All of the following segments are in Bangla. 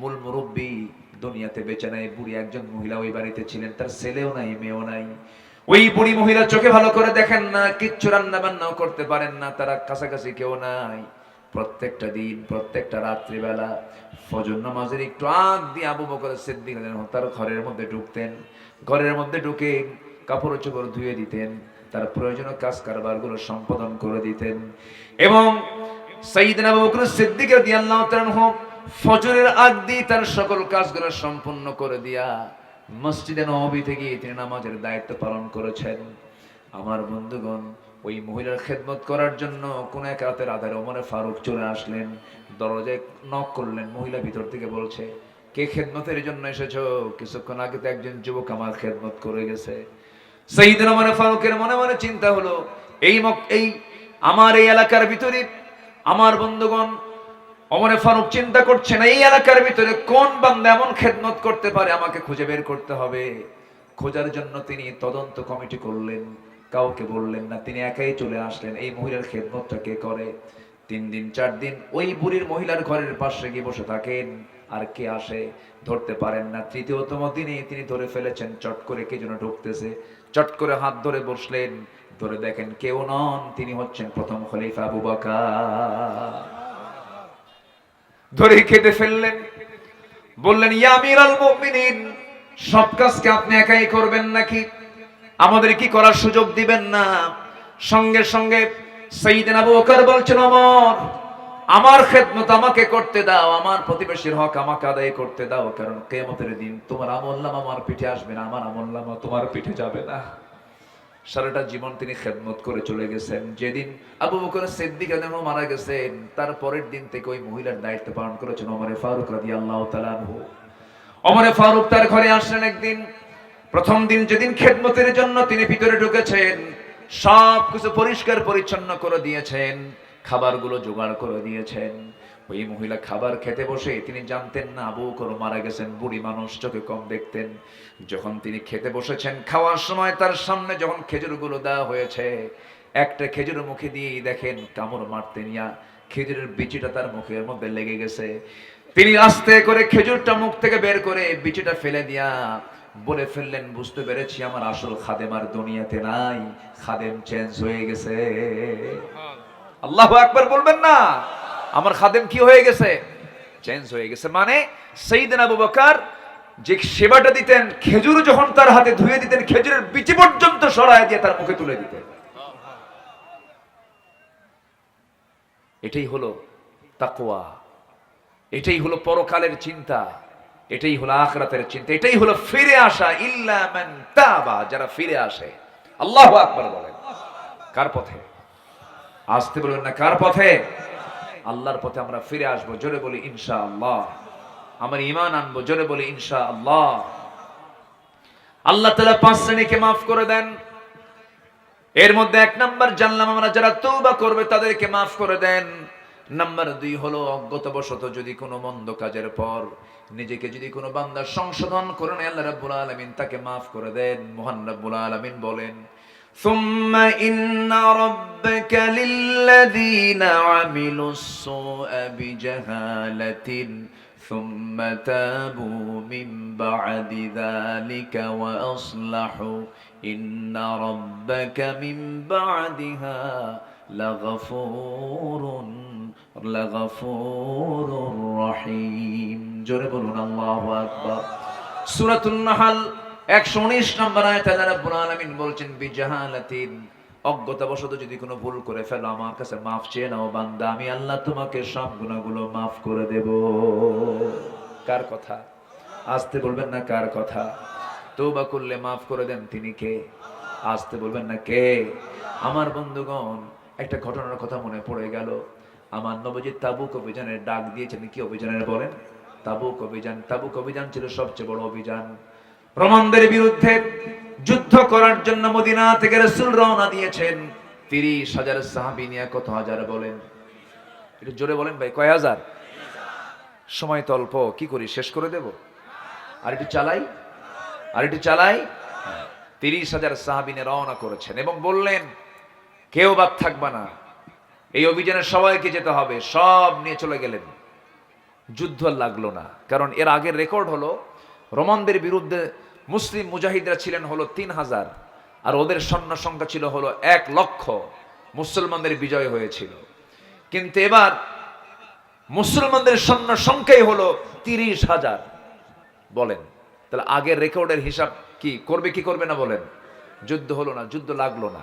মূল মুরব্বী দুনিয়াতে বেঁচে নাই, বুড়ি একজন মহিলা ওই বাড়িতে ছিলেন, তার ছেলেও নাই, মেয়েও নাই। ওই বুড়ি মহিলা চোখে ভালো করে দেখেন না, কিচ্ছু রান্না বান্নাও করতে পারেন না, তারা কাছাকাছি কেউ নাই। প্রত্যেকটা দিন, প্রত্যেকটা রাত্রিবেলা ফজর নামাজের একটু আগ দিয়ে আবু বকর সিদ্দিক তার ঘরের মধ্যে ঢুকতেন। ঘরের মধ্যে ঢুকে কাপড় চোপড় ধুয়ে দিতেন, তার প্রয়োজনীয় কাজ কারবারগুলো সম্পাদন করে দিতেন। এবং সাইয়েদনা আবু বকর সিদ্দিক রাদিয়াল্লাহু তাআলা ফজরের আগ দিয়ে তার সকল কাজগুলো সম্পূর্ণ করে দিয়া মসজিদে নবী থেকে তিনি নামাজের দায়িত্ব পালন করেছেন। আমার বন্ধুগণ, ওই মহিলার খেদমত করার জন্য কোন এক রাতের আধারে ওমরে ফারুক চলে আসলেন। দরজায় নক করলেন, মহিলা ভিতর থেকে বলছে, কে খেদমতের জন্য এসেছ? কিছুক্ষণ আগে তো একজন যুবক আমার খেদমত করে গেছে। সেইদিন ওমরে ফারুকের মনে মনে চিন্তা হলো, এই এই আমার এই এলাকার ভিতরে আমার বন্ধুগণ অমরে ফারুক চিন্তা করছেন এই এলাকার ভিতরে কোন বান্দা এমন খেদমত করতে পারে? আমাকে খুঁজে বের করতে হবে। খোঁজার জন্য তিনি তদন্ত কমিটি করলেন। কাউকে বললেন না, তিনি একাই চলে আসলেন। এই মহিলার খেদমতটা কে করে? তিন দিন, চার দিন, ওই বুড়ির মহিলার ঘরের পাশে গিয়ে বসে থাকেন। আর কে আসে? ধরতে পারেন না। তৃতীয়তম দিনে তিনি ধরে ফেলেছেন, চট করে কে যেন ঢুকতেছে। চট করে হাত ধরে বসলেন। ধরে দেখেন কেউ নন, তিনি হচ্ছেন প্রথম খলিফা আবু বকর। ধরে খেতে ফেললেন। বললেন, ইয়া আমিরাল মুমিনিন, সব কাজকে আপনি একাই করবেন নাকি? আমাদের কি করার সুযোগ দিবেন না? সঙ্গে সঙ্গে সাইয়েদনা আবু বকর বলছেন ওমর আমার খেদমত আমাকে করতে দাও, আমার প্রতিবেশীর হক আমাকে আদায় করতে দাও, কারণ কিয়ামতের দিন তোমার আমল্লাম আমার পিঠে আসবে না, আমার আমল্লাম তোমার পিঠে যাবে না। সারাটা জীবন তিনি খেদমত করে চলে গেছেন। যেদিন আবু বকর সিদ্দিক রাদিয়াল্লাহু মারা গেছেন, তার পরের দিন থেকে ওই মহিলার দায়িত্ব পালন করেছেন ওমরে ফারুক রাদিয়াল্লাহু তাআলা আনহু। ওমরে ফারুক তার ঘরে আসলেন একদিন। প্রথম দিন যেদিন খেদমতের জন্য তিনি ভিতরে ঢুকেছেন সব কিছু পরিষ্কার পরিচ্ছন্ন করে দিয়েছেন, খাবারগুলো জোগাড় করে দিয়েছেন। ওই মহিলা খাবার খেতে বসে তিনি জানতেন না আবু বকর মারা গেছেন বুড়ি মানুষ চোখে কম দেখতেন। যখন তিনি খেতে বসেছেন খাওয়ার সময় তার সামনে যখন খেজুরগুলো দেওয়া হয়েছে একটা খেজুর মুখে দিয়েই দেখেন কামড় মারতে নিয়া খেজুরের বিচিটা তার মুখের মধ্যে লেগে গেছে। তিনি আস্তে করে খেজুরটা মুখ থেকে বের করে বিচিটা ফেলে দিয়া বলে ফেললেন বুঝতে পেরেছি আমার আসল খাদেম আর দুনিয়াতে নাই খাদেম চেঞ্জ হয়ে গেছে। আল্লাহ একবার বলবেন না? আমার খাদেম কি হয়ে গেছে? চেঞ্জ হয়ে গেছে। মানে সেইদিন আবু বকর যে সেবাটা দিতেন, খেজুর যখন তার হাতে ধুয়ে দিতেন, খেজুরের বিচি পর্যন্ত সরায় দিয়ে তার মুখে তুলে দিতেন। এটাই হলো তাকওয়া। এটাই হলো পরকালের চিন্তা। এটাই হলো আখরাতের চিন্তা। এটাই হলো ফিরে আসা ইল্লা যারা ফিরে আসে, আল্লাহু আকবার বলেন। কার পথে? আসতে বলবেন না, কার পথে? আল্লাহর পথে আমরা ফিরে আসব। জোরে বলি, ইনশাআল্লাহ। আমার ঈমান আনব, জোরে বলি, ইনশাআল্লাহ। আল্লাহ আল্লাহ তালা পাঁচ শ্রেণীকে মাফ করে দেন। এর মধ্যে এক নাম্বার জানলাম আমরা, যারা তৌবা করবে তাদেরকে মাফ করে দেন। নাম্বার দুই হলো, অজ্ঞতাবশত যদি কোনো মন্দ কাজের পর নিজেকে যদি কোনো বান্দা সংশোধন করেন আল্লাহ রাব্বুল আলামিন তাকে মাফ করে দেন। মহান রাব্বুল আলামিন বলেন ثم إن ربك للذين عملوا السوء بجهالة ثم تابوا من بعد ذلك وأصلحوا. إن ربك من بعدها لغفور لغفور رحيم. جرب الله أكبر. سورة النحل. নাহাল 119 নম্বর আয়াতে রাব্বুল আলামিন বলছেন, বিজাহালাতিন। অজ্ঞতাবশত যদি কোনো ভুল করে ফেলো, আমার কাছে মাফ চেয়ে নাও বান্দা, আমি আল্লাহ তোমাকে সব গুনাহগুলো মাফ করে দেব। কার কথা? আসতে বলবেন না কার কথা? তৌবা করলে মাফ করে দেন তিনি কে? আসতে বলবেন না কে? আমার বন্ধুগণ, একটা ঘটনার কথা মনে পড়ে গেল। আমার নবজিৎ তাবুক অভিযানের ডাক দিয়েছেন, কি অভিযানের বলেন? তাবুক অভিযান তাবুক অভিযান ছিল সবচেয়ে বড় অভিযান। রোমানদের বিরুদ্ধে যুদ্ধ করার জন্য মদিনা থেকে রসুল রওনা দিয়েছেন। তিরিশ হাজার সাহাবি নিয়ে কত হাজার বলেন? একটু জোরে বলেন ভাই, কয় হাজার? সময় তো অল্প, কি করি, শেষ করে দেব? আর একটু চালাই? আর একটু চালাই? তিরিশ হাজার সাহাবিনে রওনা করেছেন এবং বললেন, কেউ বাদ থাকবে না। এই অভিযানে সবাইকে যেতে হবে, সব নিয়ে চলে গেলেন। যুদ্ধ লাগল না, কারণ এর আগের রেকর্ড হলো, রোমানদের বিরুদ্ধে মুসলিম মুজাহিদরা ছিলেন হলো তিন হাজার, আর ওদের সৈন্য সংখ্যা ছিল হলো এক লক্ষ। মুসলমানদের বিজয় হয়েছিল। কিন্তু এবার মুসলমানদের সৈন্য সংখ্যাই হলো তিরিশ হাজার। বলেন, তাহলে আগের রেকর্ডের হিসাব কি? করবে কি করবে না বলেন? যুদ্ধ হলো না, যুদ্ধ লাগল না।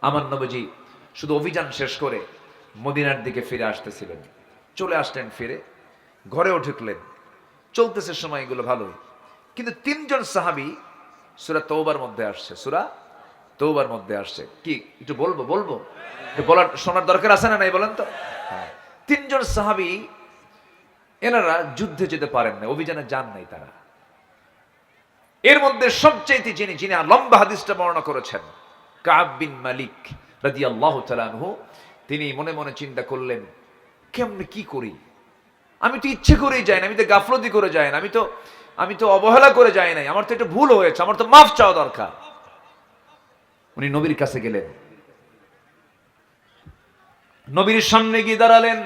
আমার নবজি শুধু অভিযান শেষ করে মদিনার দিকে ফিরে আসতেছিলেন। চলে আসলেন ফিরে, ঘরেও ঢুকলেন। চলতেছে সময় এগুলো ভালোই। কিন্তু তিনজন সাহাবি সুরা তৌবার মধ্যে আসছে, সুরা তৌবার মধ্যে আসছে। কি, একটু বলব বলব? বলার শোনার দরকার আছে না নাই বলেন তো? হ্যাঁ। তিনজন সাহাবি, এনারা যুদ্ধে যেতে পারেন না অভিযানে যান নাই তারা। এর মধ্যে সবচেয়ে যিনি যিনি লম্বা হাদিসটা বর্ণনা করেছেন, কাব বিন মালিক রাজি আল্লাহ তিনি মনে মনে চিন্তা করলেন, কেমনে কি করি? আমি তো ইচ্ছে করেই যাই না, আমি তো গাফলতি করে যাই না, আমি তো আমি তো অবহেলা করে যাই নাই, আমার তো একটা ভুল হয়েছে, আমার তো মাফ চাওয়া দরকার। উনি নবীর কাছে গেলেন। নবীর সামনে গিয়ে দাঁড়ালেন।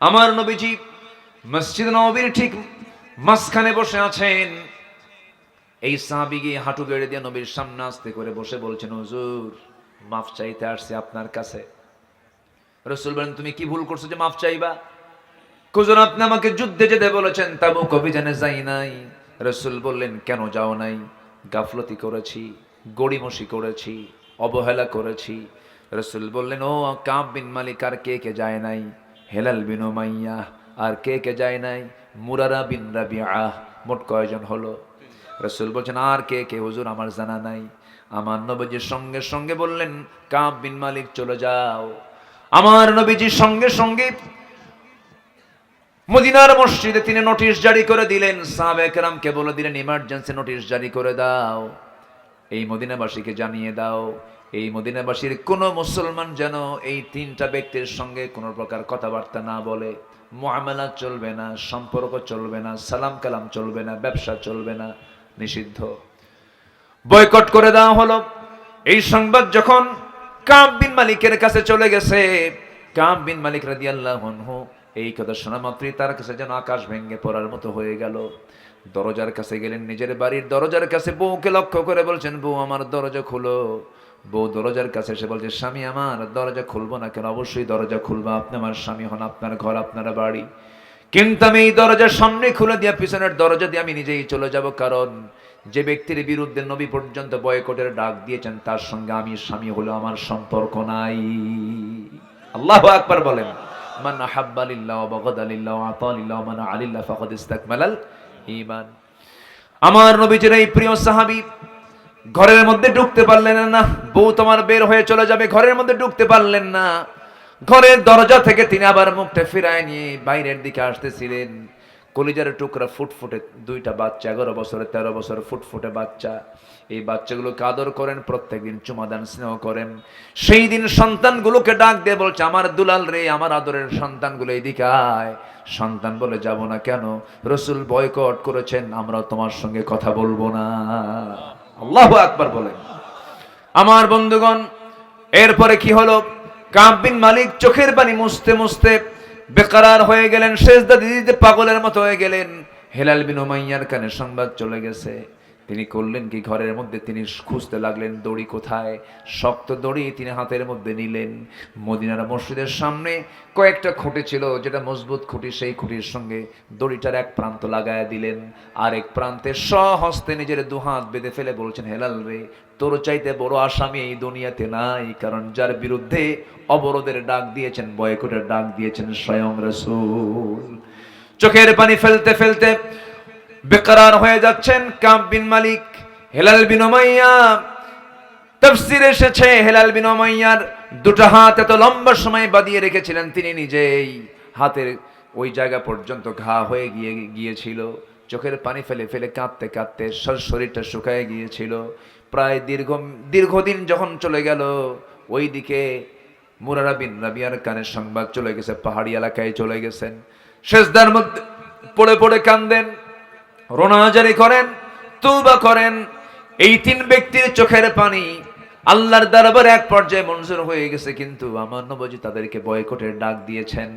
আমার নবীজি মসজিদ নবীর ঠিক মাঝখানে বসে আছেন। এই সাহাবি গিয়ে হাঁটু গেড়ে দিয়ে নবীর সামনে আসতে করে বসে বলছেন, হুজুর, মাফ চাইতে আসছে আপনার কাছে। রসুল বলেন, তুমি কি ভুল করছ যে মাফ চাইবা? কুজন আপনি আমাকে যুদ্ধে যেতে বলেছেন, তাবুক অভিযানে যাই নাই। রসুল বললেন, কেন যাও নাই? গাফলতি করেছি, গড়িমসি করেছি, অবহেলা করেছি। রসুল বললেন, ও কাব বিন মালিক, আর কে কে যায় নাই? হেলাল বিন মাইয়া আর কে কে যায় নাই? মুরারা বিন রাবি আহ মোট কয়জন হলো? রসুল বলছেন, আর কে কে? হুজুর, আমার জানা নাই। আমার নবীজির সঙ্গে সঙ্গে বললেন, কাব বিন মালিক, চলে যাও। আমার নবীজির সঙ্গে সঙ্গে মদিনার মসজিদে তিনি নোটিশ জারি করে দিলেন সাহাবেকরামকে বলে দিলেন ইমার্জেন্সি নোটিশ জারি করে দাও, এই মদিনাবাসীকে জানিয়ে দাও, এই মদিনাবাসীর কোনো মুসলমান যেন এই তিনটা ব্যক্তির সঙ্গে কোনো প্রকার কথাবার্তা না বলে। মোয়ামেলা চলবে না, সম্পর্ক চলবে না, সালাম কালাম চলবে না, ব্যবসা চলবে না, নিষিদ্ধ। বয়কট করে দেওয়া হলো। এই সংবাদ যখন কাব বিন মালিকের কাছে চলে গেছে, কাব বিন মালিক রাদি আল্লাহ এই কথা শোনা মাত্রই তার কাছে যেন আকাশ ভেঙে পড়ার মতো হয়ে গেল। দরজার কাছে গেলেন নিজের বাড়ির দরজার কাছে। বউকে লক্ষ্য করে বলছেন, বউ, আমার দরজা খুলো। বউ দরজার কাছে এসে বলছে, স্বামী আমার, দরজা খুলবো না কেন? অবশ্যই দরজা খুলবো। আপনি আমার স্বামী হন, আপনার ঘর, আপনার বাড়ি। কিন্তু আমি এই দরজার সামনে খুলে দিয়া, পিছনের দরজা দিয়ে আমি নিজেই চলে যাব। কারণ যে ব্যক্তির বিরুদ্ধে নবী পর্যন্ত বয়কটের ডাক দিয়েছেন, তার সঙ্গে আমি স্বামী হলো আমার সম্পর্ক নাই। আল্লাহ আকবার বলেন। আমার নবীজির এই প্রিয় সাহাবী ঘরের মধ্যে ঢুকতে পারলেন না, বউ তোমার বের হয়ে চলে যাবে, ঘরের মধ্যে ঢুকতে পারলেন না। ঘরের দরজা থেকে তিনি আবার মুখটা ফিরায় নিয়ে বাইরের দিকে আসতেছিলেন। কলিজার টুকরা ফুটফুটে, দুইটা বাচ্চা, এগারো বছরের, তেরো বছর ফুটফুটে বাচ্চা। এই বাচ্চাগুলোকে আদর করেন, প্রত্যেকদিন চুমাদান স্নেহ করেন। সেই দিন সন্তানগুলোকে ডাক দিয়ে বলছে, আমার দুলাল রে, আমার আদরের সন্তানগুলো এদিকে আয়। সন্তান বলে, যাব না কেন? রসুল বয়কট করেছেন আমরা তোমার সঙ্গে কথা বলব না। আল্লাহ একবার বলেন। আমার বন্ধুগণ, এরপরে কি হলো? কাব্বিন মালিক চোখের পানি মুছতে মুছতে বেকারার হয়ে গেলেন শেষদা দিদিতে পাগলের মতো হয়ে গেলেন। হেলাল বিন হুমাইয়ার কানে সংবাদ চলে গেছে। তিনি করলেন কি? ঘরের মধ্যে তিনি খুঁজতে লাগলেন, দড়ি কোথায়? শক্ত দড়ি তিনি হাতের মধ্যে নিলেন। মদিনার মসজিদের সামনে কয়েকটা খুঁটি ছিল, যেটা মজবুত খুঁটি, সেই খুঁটির সঙ্গে দড়িটার এক প্রান্ত লাগায় দিলেন। আর এক প্রান্তে স্বহস্তে নিজের দুহাত বেঁধে ফেলে বলছেন, হেলাল রে, তোর চাইতে বড় আসামি এই দুনিয়াতে নাই, কারণ যার বিরুদ্ধে অবরোধের ডাক দিয়েছেন, বয়কটের ডাক দিয়েছেন স্বয়ং রসুল। চোখের পানি ফেলতে ফেলতে বেকার হয়ে যাচ্ছেন কাব বিন মালিক, হেলাল বিন উমাইয়া। তফসির এসেছে, হেলাল বিন উমাইয়ার দুটো হাত এত লম্বা সময় বাঁধিয়ে রেখেছিলেন তিনি নিজেই। হাতের ওই জায়গা পর্যন্ত ঘা হয়ে গিয়ে, গিয়েছিল। চোখের পানি ফেলে ফেলে কাঁদতে কাঁদতে শরীরটা শুকায় গিয়েছিল। প্রায় দীর্ঘ, দীর্ঘদিন যখন চলে গেল, ওইদিকে মুরারা বিন রাবিয়ার কানের সংবাদ চলে গেছে, পাহাড়ি এলাকায় চলে গেছেন। শেষদার মধ্যে পড়ে পড়ে কান্দেন। রোনাজারি করেন তুবা করেন, এই তিন ব্যক্তির চোখের পানি আল্লাহর দরবারে এক পর্যায়ে মঞ্জুর হয়ে গেছে, কিন্তু আমার নবজি তাদেরকে বয়কটের ডাক দিয়েছেন।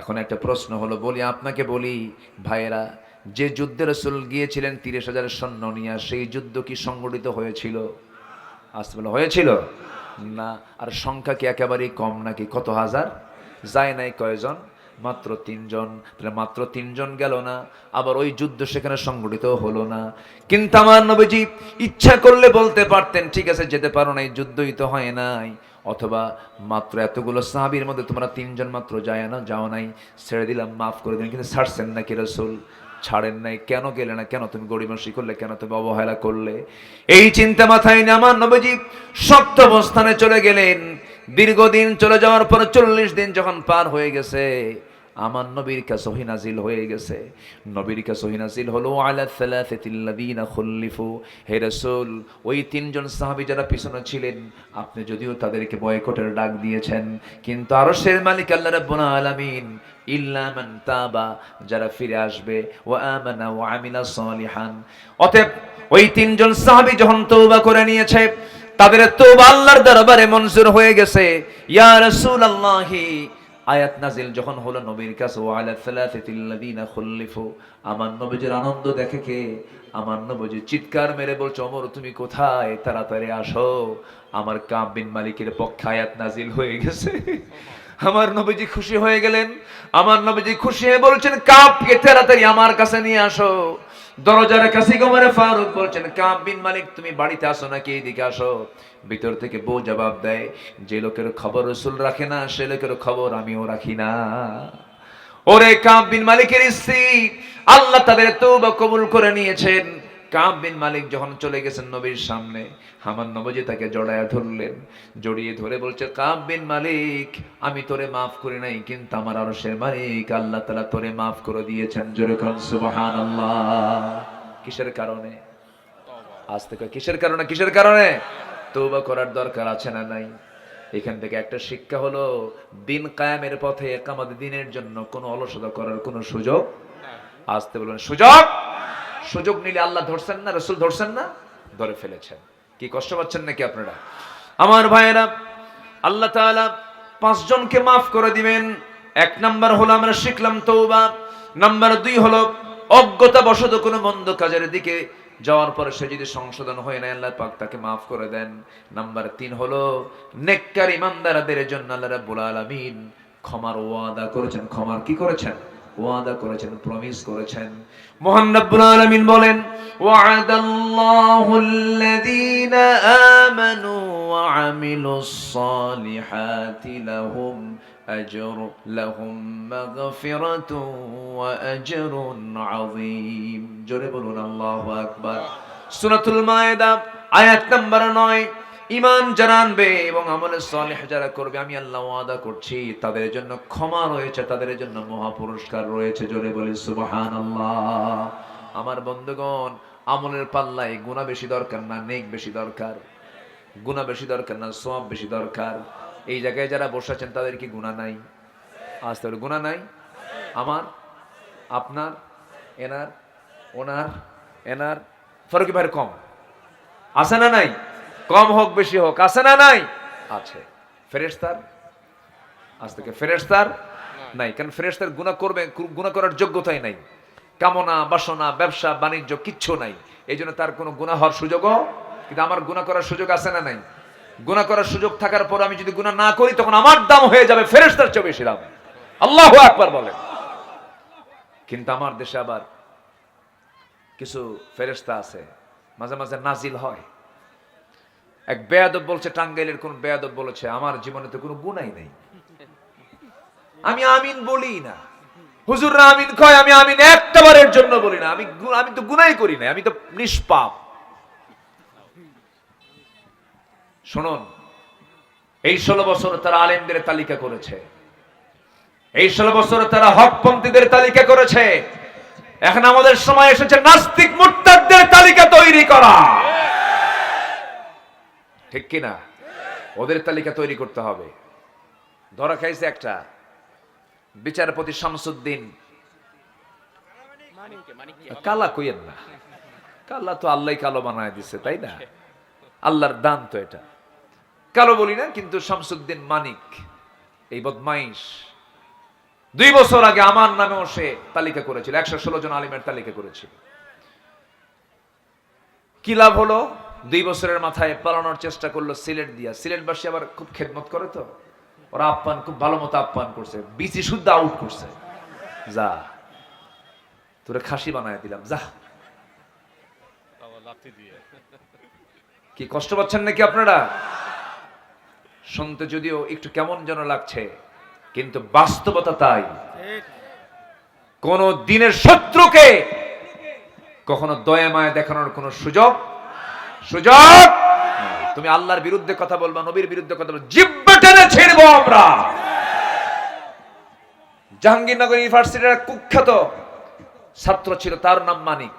এখন একটা প্রশ্ন হলো, বলি আপনাকে বলি, ভাইয়েরা, যে যুদ্ধে রসুল গিয়েছিলেন তিরিশ হাজার সৈন্য নিয়ে, সেই যুদ্ধ কি সংগঠিত হয়েছিল? আসতে বলে, হয়েছিল? না, আর সংখ্যা কি একেবারেই কম নাকি? কত হাজার? যায় নাই কয়জন? মাত্র তিনজন, তাহলে মাত্র তিনজন গেল না, আবার ওই যুদ্ধ সেখানে সংগঠিত হলো না। কিন্তু আমার নবীজি ইচ্ছা করলে বলতে পারতেন, ঠিক আছে, যেতে পারো না এই যুদ্ধই তো হয় নাই। অথবা, মাত্র এতগুলো সাহাবির মধ্যে তোমরা তিনজন মাত্র যায় না, যাও নাই, ছেড়ে দিলাম, মাফ করে দিলাম, কিন্তু ছাড়ছেন না কি রসুল? ছাড়েন নাই, কেন গেলে না, কেন তুমি গরিমসি করলে, কেন তুমি অবহেলা করলে? এই চিন্তা মাথায় নিয়ে আমার নবীজি শক্ত অবস্থানে চলে গেলেন। দীর্ঘদিন চলে যাওয়ার পর চল্লিশ দিন যখন পার হয়ে গেছে, আমার নবীর কাছে ওহী নাজিল হয়ে গেছে। নবীর কাছে ওহী নাজিল হলো, আলা হে রাসূল, ওই তিনজন সাহাবী যারা পিছনে ছিলেন, আপনি যদিও তাদেরকে বয়কটের ডাক দিয়েছেন, কিন্তু আরশের মালিক আল্লাহ রাব্বুল আলামিন মান তাবা, যারা ফিরে আসবে, ওয়া আমানা ওয়া আমিলা সালিহান। অতএব ওই তিনজন সাহাবী যখন তওবা করে নিয়েছে তাদের তওবা আল্লাহর দরবারে মঞ্জুর হয়ে গেছে। আয়াত নাজিল যখন হলো নবীর কাছে আমার আনন্দ দেখে কে? আমার চিৎকার মেরে বলছে, ওমর, তুমি কোথায়? তাড়াতাড়ি আসো। আমার কাব বিন মালিকের পক্ষে আয়াত নাজিল হয়ে গেছে। আমার নবীজি খুশি হয়ে গেলেন। আমার নবীজি খুশি হয়ে বলছেন, কাবকে তাড়াতাড়ি আমার কাছে নিয়ে আসো। দরজার কাছে গোমরে ফারুক বলছেন, কাব বিন মালিক, তুমি বাড়িতে আসো নাকি এদিকে আসো? ভিতর থেকে বউ জবাব দেয়, যে লোকের খবর রসুল রাখে না, সে লোকের খবর আমিও রাখি না। ওরে কাম বিন মালিকের স্ত্রী, আল্লাহ তাদের তৌবা কবুল করে নিয়েছেন। কাব বিন মালিক যখন চলে গেছেন নবীর সামনে, আমার নবজি তাকে জড়ায়া ধরলেন, জড়িয়ে ধরে বলছে, কাব বিন মালিক, আমি তোরে মাফ করি নাই, কিন্তু আমার আরও সে মালিক আল্লাহ তালা তোরে মাফ করে দিয়েছেন। জোরে কন সুবহান কিসের কারণে? আজ থেকে কিসের কারণে কিসের কারণে? তৌবা করার দরকার আছে না নাই? এখান থেকে একটা শিক্ষা হলো, দিন কায়ামের পথে একামত দিনের জন্য কোনো অলসতা করার কোনো সুযোগ আসতে বলবেন সুযোগ সুযোগ নিলে আল্লাহ ধরছেন না, রসুল ধরছেন না, ধরে ফেলেছেন। কি কষ্ট পাচ্ছেন নাকি আপনারা? আমার ভাইয়েরা, আল্লাহ তাআলা পাঁচজনকে মাফ করে দিবেন। এক নাম্বার হলো আমরা শিখলাম তৌবা নাম্বার দুই হলো অজ্ঞতা বশত কোনো মন্দ কাজের দিকে যাওয়ার পরে সে যদি সংশোধন হয় না আল্লাহ পাক তাকে মাফ করে দেন। নাম্বার তিন হলো নেককার ইমানদারদের জন্য আল্লাহ রাব্বুল আলামিন ক্ষমার ওয়াদা করেছেন। ক্ষমার কি করেছেন? ওয়াদা করেছেন প্রমিস করেছেন। মহান রব্বুল আলামিন বলেন ওয়াদাল্লাহু আল্লাযীনা আমানু ওয়া আমিলুস সালিহাতি লাহুম মাগফিরাতুন ওয়া আজরুন আযীম। জোরে বলুন, আল্লাহু আকবার। সূরাতুল মায়েদা, আয়াত নাম্বার 9 ইমান আনবে এবং আমলে সালেহ যারা করবে, আমি আল্লাহ ওয়াদা করছি, তাদের জন্য ক্ষমা রয়েছে, তাদের জন্য মহা পুরস্কার রয়েছে। জোরে বলি, সুবহানাল্লাহ। আমার বন্ধুগণ, আমলের পাল্লায় গুণা বেশি দরকার না, নেক বেশি দরকার। গুণা বেশি দরকার না সব বেশি দরকার। এই জায়গায় যারা বসে আছেন, তাদের কি গুণা নাই? আজ তাহলে গুণা নাই? আমার? আপনার? এনার? ওনার? এনার? ফারুকি ভাইয়ের কম। আছে না নাই? কম হোক বেশি হোক আছে না নাই? আছে। ফেরেস্তার আজ থেকে ফেরেস্তার নাই। কারণ ফেরেস্তার গুণা করবে গুণা করার যোগ্যতাই নাই। কামনা বাসনা ব্যবসা বাণিজ্য কিচ্ছু নাই। এই জন্য তার কোনো গুণা হওয়ার সুযোগও কিন্তু আমার গুণা করার সুযোগ আছে না নাই? গুণা করার সুযোগ থাকার পর আমি যদি গুণা না করি তখন আমার দাম হয়ে যাবে ফেরেস্তার চেয়ে বেশি দাম। আল্লাহ একবার বলেন। কিন্তু আমার দেশে আবার কিছু ফেরেস্তা আছে মাঝে মাঝে নাজিল হয়। এক বেয়াদব বলছে, টাঙ্গাইলের কোন বেয়াদব বলেছে, আমার জীবনে তো কোনো গুণাই নেই। আমি আমিন বলি না। হুজুররা আমিন কয়, আমি আমিন জন্য বলি না। আমি আমি তো করি না আমি তো নিষ্পাপ। শুনুন, এই ষোলো বছর তারা আলেমদের তালিকা করেছে। এই ষোলো বছর তারা হকপন্থীদের তালিকা করেছে। এখন আমাদের সময় এসেছে নাস্তিক মুরতাদদের তালিকা তৈরি করা। ঠিক কিনা? ওদের তালিকা তৈরি করতে হবে। ধরা খাইছে একটা। বিচারপতি শামসুদ্দিন। কালা কইয়েন না। কালা তো আল্লাহ কালো বানায় দিছে, তাই না? আল্লাহর দান তো এটা। কালো বলি না, কিন্তু শামসুদ্দিন মানিক, এই বদমাইশ। দুই বছর আগে আমার নামেও সে তালিকা করেছিল। একশো ষোলো জন আলিমের তালিকা করেছিল। কি লাভ হলো? দুই বছরের মাথায় পালানোর চেষ্টা করল সিলেট দিয়া। সিলেটবাসী আবার খুব খেদমত করে তো? ওরা আপ্যায়ন খুব ভালো মতো আপ্যায়ন করছে। বিসি শুদ্ধ আউট করছে। যা। তোরে খাসি বানায় দিলাম, যা। কি কষ্ট পাচ্ছেন নাকি আপনারা? শুনতে যদিও একটু কেমন যেন লাগছে, কিন্তু বাস্তবতা তাই। কোন দিনের শত্রুকে কখনো দয়া মায়া দেখানোর কোন সুযোগ সুযোগ? তুমি আল্লাহর বিরুদ্ধে কথা বলবা নবীর বিরুদ্ধে কথা বলবা। জিব্বা টেনে ছিড়বো আমরা। জাহাঙ্গীরনগর ইউনিভার্সিটির কুখ্যাত ছাত্র ছিল তার নাম মানিক।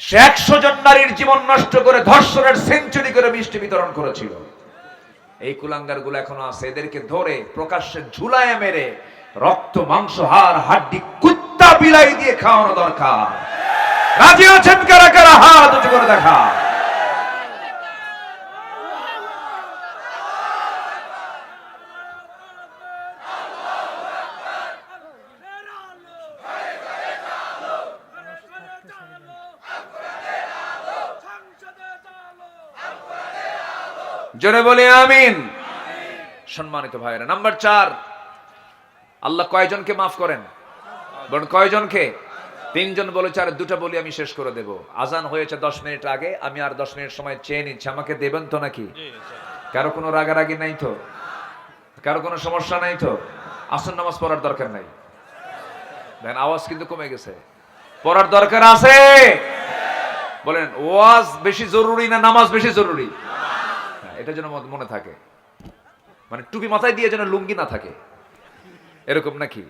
সে একশো জন নারীর জীবন নষ্ট করে ধর্ষণের সেঞ্চুরি করে মিষ্টি বিতরণ করেছিল। এই কুলাঙ্গারগুলো এখনও আছে এদেরকে ধরে প্রকাশ্যে ঝুলায় মেরে রক্ত মাংস হাড় হাড্ডি কুত্তা বিলাই দিয়ে খাওয়ানো দরকার। রাজি আছেন কারা কারা? হাত উঁচু করে দেখা। জোরে বলে, আমিন। সম্মানিত ভাইরা নাম্বার চার। আল্লাহ কয়জনকে মাফ করেন? বলুন, কয়জনকে? তিনজন বলেছে আর দুটা বলি আমি শেষ করে দেব। আজান হয়েছে দশ মিনিট আগে আমি আর দশ মিনিট সময় চেয়ে নিচ্ছি। আমাকে দেবেন তো নাকি? কারও কোনো রাগারাগি নাই তো? কারও কোনো সমস্যা নাই তো? আসন নামাজ পড়ার দরকার নাই? দেখেন আওয়াজ কিন্তু কমে গেছে। পড়ার দরকার আছে? বলেন ওয়াজ বেশি জরুরি না নামাজ বেশি জরুরি? হ্যাঁ, এটা যেন মনে থাকে। মানে টুপি মাথায় দিয়ে যেন লুঙ্গি না থাকে। এরকম নাকি?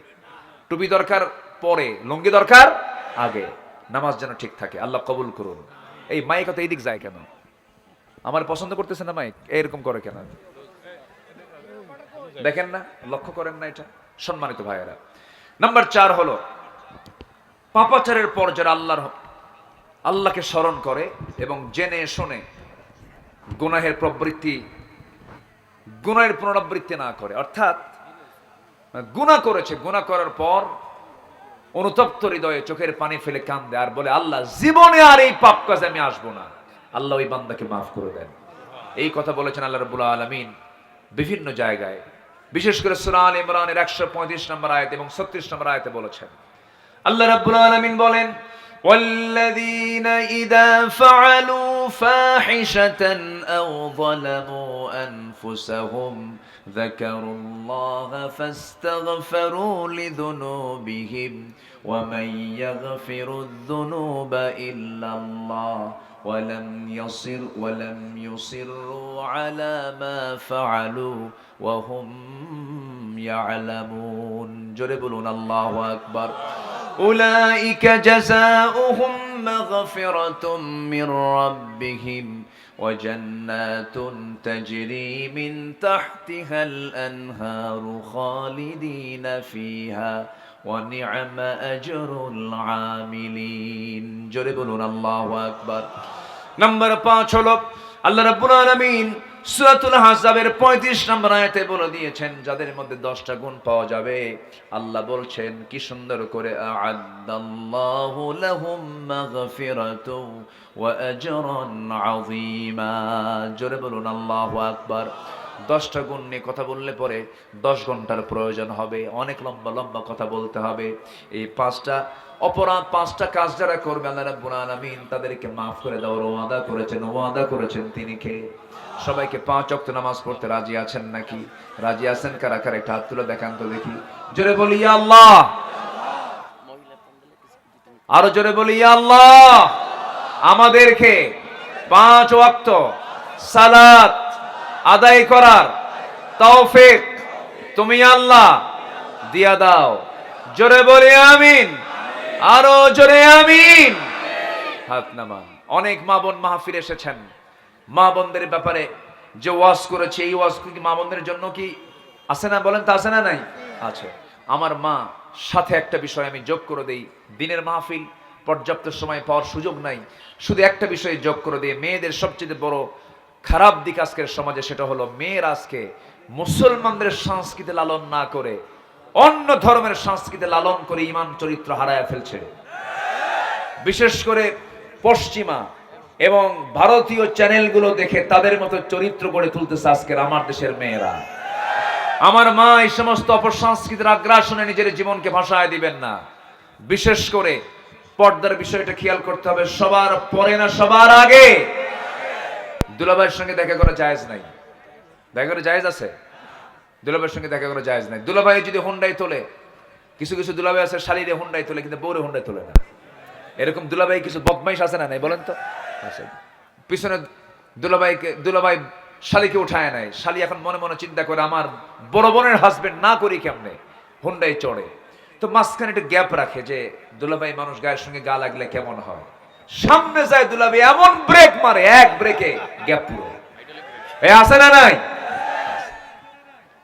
টুপি দরকার পরে। লুঙ্গি দরকার আগে, নামাজ যেন ঠিক থাকে, আল্লাহ কবুল করুন। এই মাইক তো এইদিক যায় কেন? আমার পছন্দ করতেছে না মাইক? এরকম করে কেন? দেখেন না? লক্ষ্য করেন না এটা? সম্মানিত ভাইয়েরা। নাম্বার চার হলো, পাপাচারের পর যারা আল্লাহর আল্লাহকে স্মরণ করে এবং জেনে শুনে গুনাহের প্রবৃত্তি, গুনাহের পুনরাবৃত্তি না করে, অর্থাৎ গুনাহ করেছে, গুনাহ করার পর অনুতপ্ত হৃদয়ে চোখের পানি ফেলে কান্দে আর বলে আল্লাহ জীবনে আর এই পাপ কাজে আমি আসবো না আল্লাহ ওই বান্দাকে মাফ করে দেন এই কথা বলেছেন আল্লাহ রবুল আলমিন বিভিন্ন জায়গায় বিশেষ করে সুরাল ইমরানের একশো পঁয়ত্রিশ নম্বর আয়তে এবং ছত্রিশ নম্বর আয়তে বলেছেন আল্লাহ রাব্বুল আলামিন বলেন والذين إذا فعلوا فاحشة أو ظلموا أنفسهم ذكروا الله فاستغفروا لذنوبهم ومن يغفر الذنوب إلا الله ولم يصر ولم يصروا على ما فعلوا وهم يعلمون. جربون الله أكبر. أولئك جزاؤهم مغفرة من ربهم. وجنات تجري من تحتها الأنهار خالدين فيها ونعم أجر العاملين جربون الله أكبر নাম্বার পাঁচ হলো আল্লাহ রাব্বুল আলামিন সূরাতুল হাসাবের 35 নম্বর আয়াতে বলে দিয়েছেন, যাদের মধ্যে 10টা গুণ পাওয়া যাবে, আল্লাহ বলছেন, কি সুন্দর করে জোরে বলুন, আল্লাহু আকবার। দশটা গুণ নিয়ে কথা বললে পরে দশ ঘণ্টার প্রয়োজন হবে, অনেক লম্বা লম্বা কথা বলতে হবে। এই পাঁচটা অপরাধ পাঁচটা কাজ যারা করবে, আল্লাহ রাব্বুল আলামিন তাদেরকে মাফ করে দেওয়ার ওয়াদা করেছেন ওয়াদা করেছেন তিনি কে? সবাইকে পাঁচ ওয়াক্ত নামাজ পড়তে রাজি আছেন নাকি? রাজি আছেন কারা কারা? একটা হাত তুলে দেখান তো দেখি। জোরে বলি, ইয়া আল্লাহ! আরও জোরে বলি, ইয়া আল্লাহ! আমাদেরকে পাঁচ ওয়াক্ত সালাত আদায় করার তৌফিক তুমি আল্লাহ দিয়া দাও। জোরে বলি, আমিন! আরও জোরে আমিন। হাত নামান। অনেক মা বোন মাহফিল এসেছেন। মা বোনদের ব্যাপারে যে ওয়াজ করেছে, এই ওয়াজ কি মা বোনদের জন্য কি আছে না? বলেন তা আছে না নাই? আছে। আমার মা, সাথে একটা বিষয় আমি যোগ করে দেই। দিনের মাহফিল পর্যাপ্ত সময় পাওয়ার সুযোগ নাই। শুধু একটা বিষয়ে যোগ করে দিয়ে মেয়েদের সবচেয়ে বড় খারাপ দিক আজকের সমাজে সেটা হলো মেয়ের আজকে মুসলমানদের সংস্কৃতি লালন না করে অন্য ধর্মের সংস্কৃতি লালন করে ইমান চরিত্র হারায় ফেলছে। বিশেষ করে পশ্চিমা এবং ভারতীয় চ্যানেলগুলো দেখে তাদের মতো চরিত্র গড়ে তুলতেছে আজকের আমার দেশের মেয়েরা। আমার মা এই সমস্ত অপসংস্কৃতির আগ্রাসনে নিজের জীবনকে ভাসায় দিবেন না। বিশেষ করে পর্দার বিষয়টা খেয়াল করতে হবে, সবার পরে না সবার আগে। দুলাভাইয়ের সঙ্গে দেখা করা জায়েজ নাই। দেখা করে জায়েজ আছে? দুলাভাইয়ের সঙ্গে দেখা করা জায়েজ নাই। দুলাভাই যদি হুন্ডাই তোলে, কিছু কিছু দুলাভাই আছে শালিরে হুন্ডাই তোলে, কিন্তু বউরে হুন্ডাই তোলে না। এরকম দুলাভাই কিছু বদমাইশ আছে না নাই, বলেন তো? পিছনে দুলাভাইকে, দুলাভাই শালিকে উঠায় নাই। শালি এখন মনে মনে চিন্তা করে, আমার বড় বোনের হাজবেন্ড না করি কেমনে? হুন্ডাই চড়ে। তো মাঝখানে একটা গ্যাপ রাখে যে, দুলাভাই মানুষ গায়ের সঙ্গে গা লাগলে কেমন হয়? সামনে যায় দুলাভাই, এমন ব্রেক মারে, এক ব্রেকে গ্যাপ পুরো। এ আছে না নাই?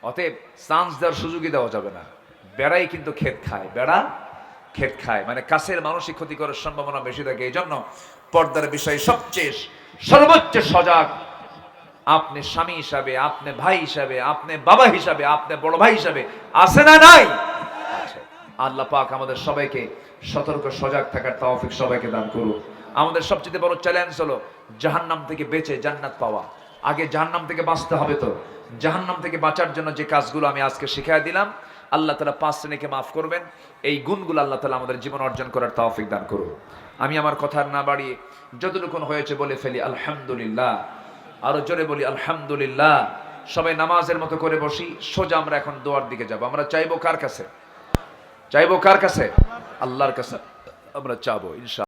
অতএব চান্স দেওয়ার সুযোগই দেওয়া যাবে না। বেড়াই কিন্তু ক্ষেত খায়। বেড়া ক্ষেত খায়। মানে কাছের মানসিক ক্ষতি করার সম্ভাবনা বেশি থাকে। এই জন্য পর্দার বিষয়ে সবচেয়ে সর্বোচ্চ সজাগ। আপনি স্বামী হিসাবে, আপনি ভাই হিসাবে, আপনি বাবা হিসাবে, আপনি বড় ভাই হিসাবে আছে না নাই? আল্লাহ পাক আমাদের সবাইকে সতর্ক, সজাগ থাকার তৌফিক সবাইকে দান করুন আমাদের সবচেয়ে বড় চ্যালেঞ্জ হলো জাহান্নাম থেকে বেঁচে জান্নাত পাওয়া। আগে জাহান্নাম থেকে বাঁচতে হবে তো। জাহান্নাম থেকে বাঁচার জন্য যে কাজগুলো আমি আজকে শিখাই দিলাম, আল্লাহ তালা পাঁচ শ্রেণীকে মাফ করবেন। এই গুণগুলো আল্লাহ তালা আমাদের জীবন অর্জন করার তৌফিক দান করুন। আমি আমার কথা না বাড়িয়ে যতটুকু হয়েছে বলে ফেলি, আলহামদুলিল্লাহ। আরও জোরে বলি, আলহামদুলিল্লাহ। সবাই নামাজের মতো করে বসি, সোজা আমরা এখন দোয়ার দিকে যাব। আমরা চাইব কার কাছে? চাইব কার কাছে? আল্লাহর কাছে। আমরা চাবো ইনশা